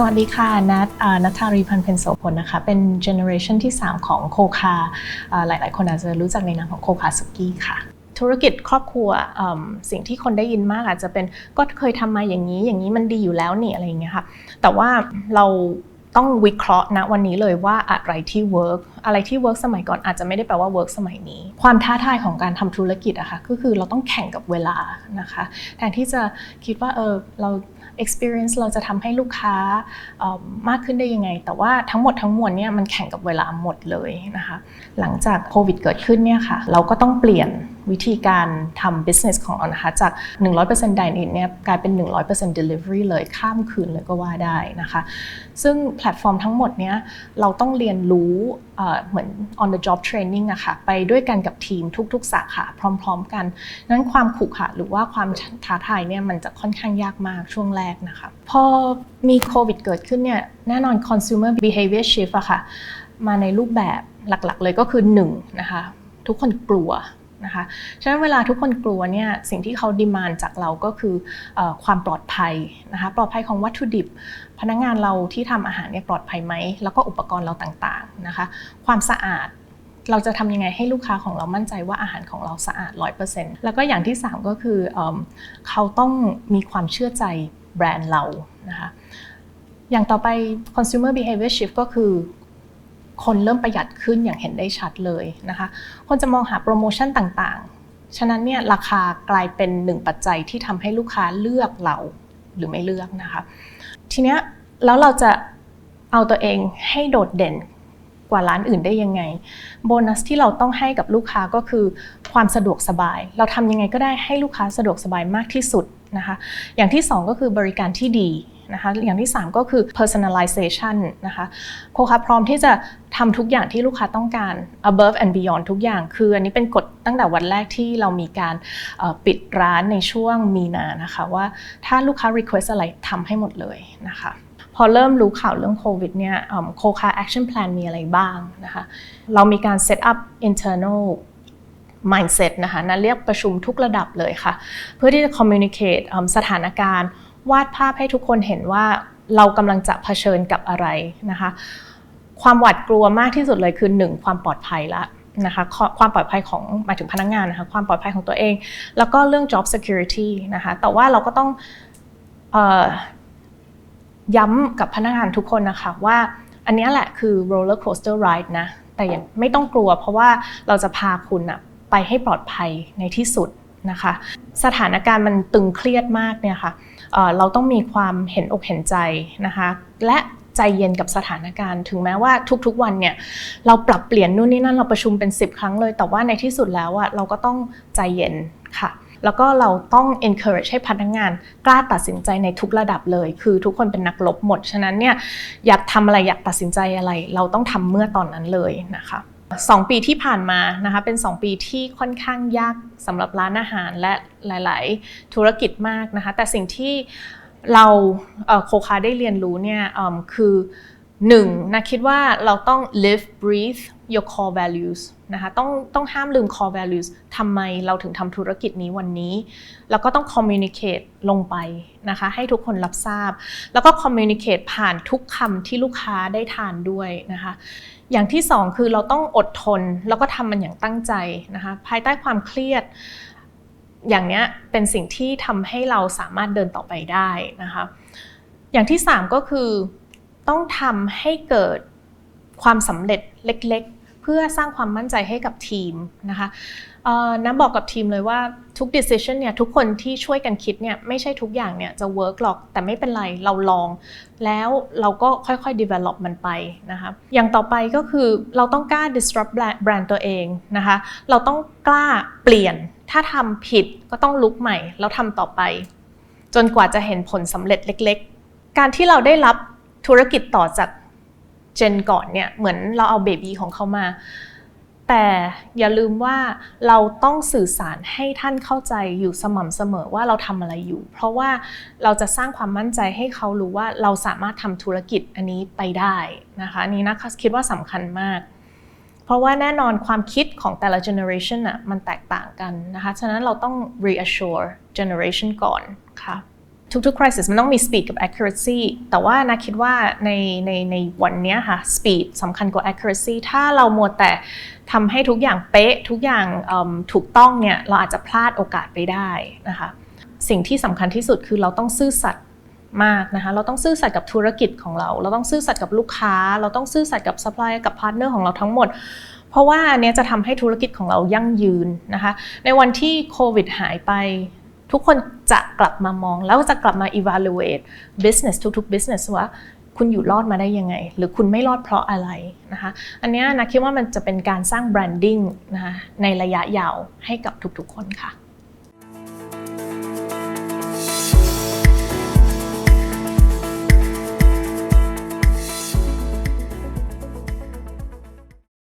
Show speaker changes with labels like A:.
A: สวัสดีค่ะนัทนัทธารีพันเพนโสพลนะคะ เป็นเจเนอเรชันที่ 3 ของโคคาอ่าหลาย ๆ คนอาจจะรู้จักในนามของโคคาสุกี้ค่ะ ธุรกิจครอบครัวสิ่งที่คนได้ยินมากอาจจะเป็นก็เคยทำมาอย่างนี้อย่างนี้มันดีอยู่แล้วนี่อะไรอย่างเงี้ยค่ะแต่ว่าเรา ต้องวิเคราะห์นะวันนี้เลยว่าอะไรที่เวิร์กอะไรที่เวิร์กสมัยก่อนอาจจะไม่ได้แปลว่าเวิร์กสมัยนี้ ความท้าทายของการทำธุรกิจอะค่ะก็คือเราต้องแข่งกับเวลานะคะแทนที่จะคิดว่าเออเรา experience เราจะทำให้ลูกค้าออมากขึ้นได้ยังไง แต่ว่าทั้งหมดทั้งมวลเนี่ยมันแข่งกับเวลาหมดเลยนะคะหลังจากโควิดเกิดขึ้นเนี่ยค่ะเราก็ต้องเปลี่ยน วิธีการทำ business ของเรานะคะจาก 100% dine in เนี่ยกลายเป็น 100% delivery เลยข้ามคืนเลยก็ว่าได้นะคะ ซึ่งแพลตฟอร์มทั้งหมดเนี้ยเราต้องเรียนรู้เหมือน on the job training อะค่ะไปด้วยกันกับทีมทุกๆ สาขาพร้อมๆกัน นั้นความขรุขระหรือว่าความท้าทายเนี่ยมันจะค่อนข้างยากมากช่วงแรกนะคะพอมีโควิดเกิดขึ้นเนี่ยแน่นอน consumer behavior shift อะค่ะมาในรูปแบบหลักๆเลยก็คือ1นงนะคะทุกคนกลัว นะคะฉะนั้นเวลาทุกคนกลัวเนี่ยสิ่งที่เขาดีมานจากเราก็คืออความปลอดภัยนะคะปลอดภัยของวัตถุดิบ พนักงานเราที่ทำอาหารเนี่ยปลอดภัยไหมแล้วก็อุปกรณ์เราต่างๆนะคะความสะอาดเราจะทำยังไงให้ลูกค้าของเรามั่นใจว่าอาหารของเราสะอาด 100%แล้วก็อย่างที่ 3 ก็คือเอเขาต้องมีความเชื่อใจแบรนด์เรานะคะอย่างต่อไป consumer behavior shift ก็คือ คนเริ่มประหยัดขึ้นอย่างเห็นได้ชัดเลยนะคะ คนจะมองหาโปรโมชั่นต่างๆ ฉะนั้นเนี่ยราคากลายเป็นหนึ่งปัจจัยที่ทำให้ลูกค้าเลือกเราหรือไม่เลือกนะคะ ทีเนี้ยแล้วเราจะเอาตัวเองให้โดดเด่นกว่าร้านอื่นได้ยังไง โบนัสที่เราต้องให้กับลูกค้าก็คือความสะดวกสบาย เราทำยังไงก็ได้ให้ลูกค้าสะดวกสบายมากที่สุดนะคะ อย่างที่2ก็คือบริการที่ดี นะคะอย่างที่ 3 ก็คือ personalization นะคะโคคาพร้อมที่จะทำทุกอย่างที่ลูกค้าต้องการ above and beyond ทุกอย่าง คืออันนี้เป็นกฎตั้งแต่วันแรกที่เรามีการปิดร้านในช่วงมีนานะคะว่าถ้าลูกค้า request อะไรทำให้หมดเลยนะคะพอเริ่มรู้ข่าวเรื่องโควิดเนี่ยโคคา action plan มีอะไรบ้างนะคะเรามีการ set up internal mindset นะคะนั่นเรียกประชุมทุกระดับเลยค่ะ เพื่อที่จะ communicate สถานการณ์ วาดภาพให้ทุกคนเห็นว่าเรากำลังจะเผชิญกับอะไรนะคะ ความหวาดกลัวมากที่สุดเลยคือ1ความปลอดภัยละนะคะความปลอดภัยของหมายถึงพนักงานนะคะความปลอดภัยของตัวเอง แล้วก็เรื่อง job security นะคะแต่ว่าเราก็ต้องออย้ำกับพนักงานทุกคนนะคะว่าอันนี้แหละคือ roller coaster ride นะแต่ย่าไม่ต้องกลัวเพราะว่าเราจะพาคุณอะไปให้ปลอดภัยในที่สุดนะคะ สถานการณ์มันตึงเครียดมากเนี่ยค่ะ เราต้องมีความเห็นอกเห็นใจนะคะและใจเย็นกับสถานการณ์ ถึงแม้ว่าทุกๆวันเนี่ยเราปรับเปลี่ยนนู่นนี่นั่นเราประชุมเป็น 10 ครั้งเลย แต่ว่าในที่สุดแล้วอะเราก็ต้องใจเย็นค่ะแล้วก็เราต้อง encourage ให้พนักงานกล้าตัดสินใจในทุกระดับเลย คือทุกคนเป็นนักลบหมด ฉะนั้นเนี่ยอยากทำอะไรอยากตัดสินใจอะไร เราต้องทำเมื่อตอนนั้นเลยนะคะ สองปีที่ผ่านมานะคะเป็น 2 ปีที่ค่อนข้างยากสำหรับร้านอาหารและหลาย ๆ ธุรกิจมากนะคะแต่สิ่งที่เราโคคาได้เรียนรู้เนี่ยคือหนึ่งนะคิดว่าเราต้อง live breathe your core values นะคะต้องต้องห้ามลืม core values ทำไมเราถึงทำธุรกิจนี้วันนี้ แล้วก็ต้อง communicate ลงไปนะคะให้ทุกคนรับทราบ แล้วก็ communicate ผ่านทุกคำที่ลูกค้าได้ทานด้วยนะคะ อย่างที่สองคือเราต้องอดทนแล้วก็ทำมันอย่างตั้งใจนะคะภายใต้ความเครียดอย่างเนี้ยเป็นสิ่งที่ทำให้เราสามารถเดินต่อไปได้นะคะอย่างที่สามก็คือต้องทำให้เกิดความสำเร็จเล็กๆ เพื่อสร้างความมั่นใจให้กับทีมนะคะ น้ำบอกกับทีมเลยว่าทุก decision เนี่ยทุกคนที่ช่วยกันคิดเนี่ยไม่ใช่ทุกอย่างเนี่ยจะ work หรอกแต่ไม่เป็นไรเราลอง แล้วเราก็ค่อยๆ develop มันไปนะคะอย่างต่อไปก็คือเราต้องกล้า disrupt แบรนด์ตัวเองนะคะเราต้องกล้าเปลี่ยน ถ้าทำผิดก็ต้องลุกใหม่แล้วทำต่อไป จนกว่าจะเห็นผลสำเร็จเล็กๆ การที่เราได้รับธุรกิจต่อจากเจนก่อนเนี่ยเหมือนเราเอาเบบีของเขามา แต่อย่าลืมว่าเราต้องสื่อสารให้ท่านเข้าใจอยู่สม่ำเสมอว่าเราทำอะไรอยู่ เพราะว่าเราจะสร้างความมั่นใจให้เขารู้ว่าเราสามารถทำธุรกิจอันนี้ไปได้นะคะอันนี้นะคะคิดว่าสำคัญมาก เพราะว่าแน่นอนความคิดของแต่ละ generation อะมันแตกต่างกันนะคะ ฉะนั้นเราต้อง reassure generation ก่อนค่ะ ทุกๆ crisis มันต้องมี speed กับ accuracy แต่ว่านะคิดว่าในในในวันนี้ค่ะ speed สำคัญกว่า accuracy ถ้าเรามัวแต่ทำให้ทุกอย่างเป๊ะ ทุกอย่างถูกต้องเนี่ยเราอาจจะพลาดโอกาสไปได้นะคะ สิ่งที่สำคัญที่สุดคือเราต้องซื่อสัตย์มากนะคะเราต้องซื่อสัตย์กับธุรกิจของเรา เราต้องซื่อสัตย์กับลูกค้า เราต้องซื่อสัตย์กับซัพพลายกับพาร์ทเนอร์ของเราทั้งหมด เพราะว่าอันนี้จะทำให้ธุรกิจของเรายั่งยืนนะคะในวันที่โควิดหายไป ทุกคนจะกลับมามอง แล้วจะกลับมา evaluate business ทุกๆ business ว่าคุณอยู่รอดมาได้ยังไง หรือคุณไม่รอดเพราะอะไรนะคะอันนี้นะคิดว่ามันจะเป็นการสร้าง branding นะคะในระยะยาวให้กับทุกๆคนค่ะ